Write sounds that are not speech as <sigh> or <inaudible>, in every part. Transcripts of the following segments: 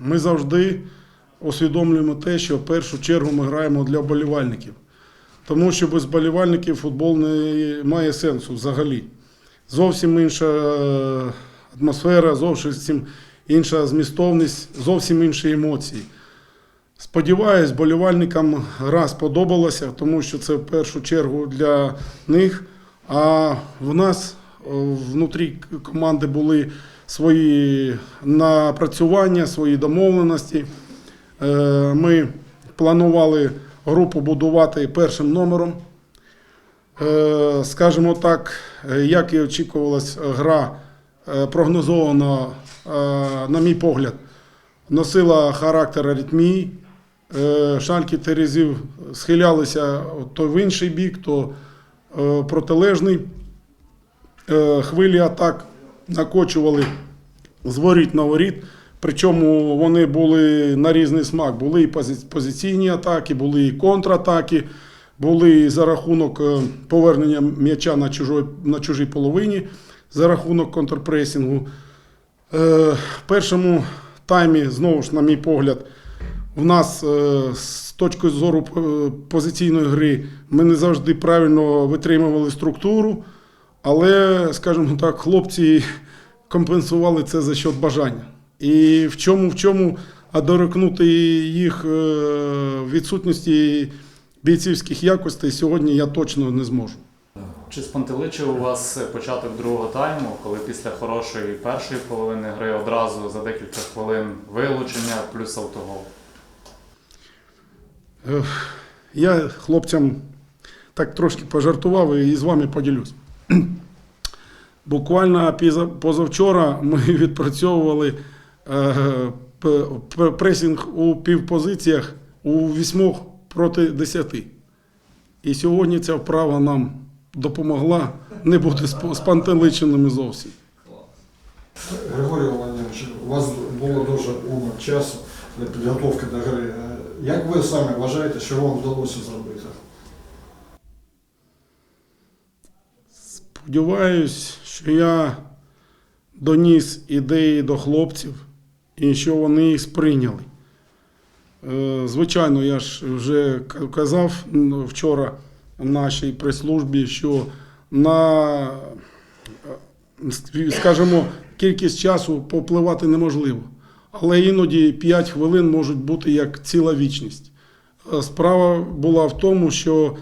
ми завжди усвідомлюємо те, що в першу чергу ми граємо для вболівальників. Тому що без вболівальників футбол не має сенсу взагалі. Зовсім інша е, атмосфера, зовсім інша змістовність, зовсім інші емоції. Сподіваюсь, болівальникам гра сподобалася, тому що це в першу чергу для них. А в нас внутрі команди були свої напрацювання, свої домовленості. Е, Ми планували групу будувати першим номером. Е, Скажімо так, як і очікувалась гра, е, прогнозована, на мій погляд, носила характер аритмії. Шальки Терезів схилялися то в інший бік, то протилежний. Хвилі атак накочували з воріт на воріт. Причому вони були на різний смак. Були і позиційні атаки, були і контратаки, були і за рахунок е, повернення м'яча на, чужой, на чужій половині, за рахунок контрпресінгу. Е, В першому таймі, знову ж, на мій погляд, в нас е, з точки зору позиційної гри ми не завжди правильно витримували структуру, але, скажімо так, хлопці компенсували це за счет бажання. І в чому, в чому, а дорекнути їх е, відсутності бійцівських якостей сьогодні я точно не зможу. Чи спантеличив у вас початок другого тайму, коли після хорошої першої половини гри одразу за декілька хвилин вилучення плюс автогол? Я хлопцям так трошки пожартував і з вами поділюсь. Буквально позавчора ми <laughs> відпрацьовували е, пресінг у півпозиціях у вісьмох проти десяти. І сьогодні ця вправа нам допомогла не бути спантеличеними зовсім. Григорій Володимирович, у вас було дуже умер часу для підготовки до гри. Е, Як ви самі вважаєте, що вам вдалося зробити? Сподіваюсь, що я доніс ідеї до хлопців і що вони їх сприйняли. Е, Звичайно, я ж вже казав вчора нашій прес-службі, що на, е, скажімо, кількість часу попливати неможливо. Але іноді 5 хвилин можуть бути як ціла вічність. Е, Справа була в тому, що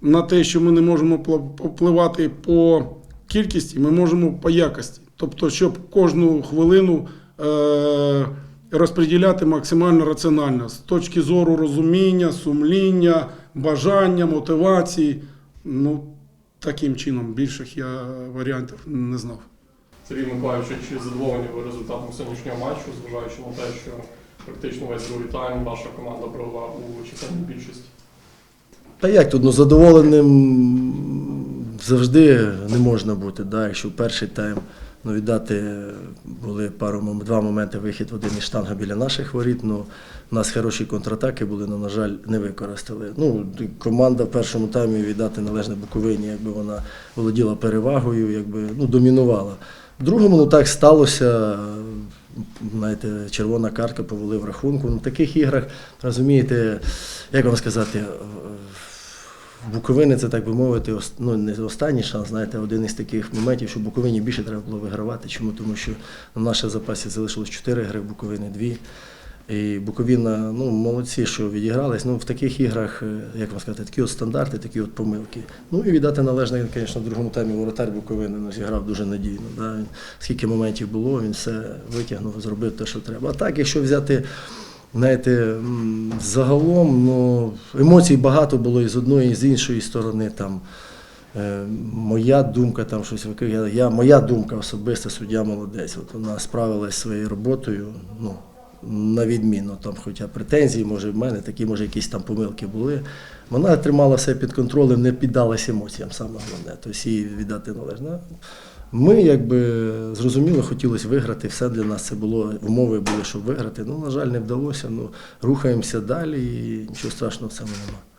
на те, що ми не можемо попливати по кількості, ми можемо по якості. Тобто, щоб кожну хвилину е- розподіляти максимально раціонально з точки зору розуміння, сумління, бажання, мотивації. Ну, таким чином, більших я варіантів не знав. Сергій Миколаївич, чи задоволені ви результатом сьогоднішнього матчу, зважаючи на те, що практично весь другий тайм ваша команда провела у чисельній більшості? Та як тут, ну задоволеним завжди не можна бути. Да? Якщо перший тайм ну, віддати були пару два моменти вихід один із штанга біля наших воріт. Ну, у нас хороші контратаки були, але, на жаль, не використали. Ну, команда в першому таймі віддати належне Буковині, якби вона володіла перевагою, якби ну, домінувала. В другому ну так сталося. Знаєте, червона картка повели в рахунку. Ну, в таких іграх, розумієте, як вам сказати, Буковини це, так би мовити, ну, не останній шанс, знаєте, один із таких моментів, що Буковині більше треба було вигравати. Чому? Тому що на нашій запасі залишилось 4 гри, Буковини 2. І Буковина, ну, молодці, що відігрались. Ну, в таких іграх, е, як вам сказати, такі от стандарти, такі от помилки. Ну і віддати належне, звісно, в другому таймі воротар Буковини ну, зіграв дуже надійно. Да? Скільки моментів було, він все витягнув, зробив те, що треба. А так, якщо взяти Знаєте, загалом ну, емоцій багато було і з одної, і з іншої сторони. Там, е, моя думка, там щось я, моя думка особиста, суддя молодець. От вона справилась своєю роботою. Ну, на відміну, там, хоча претензії, може, в мене такі, може, якісь там помилки були. Вона тримала все під контролем, не піддалась емоціям, саме головне. Тобто їй віддати належне. Ми, якби зрозуміло, хотілося виграти. Все для нас це було умови були, щоб виграти. Ну, на жаль, не вдалося. Ну, рухаємося далі і нічого страшного в цьому немає.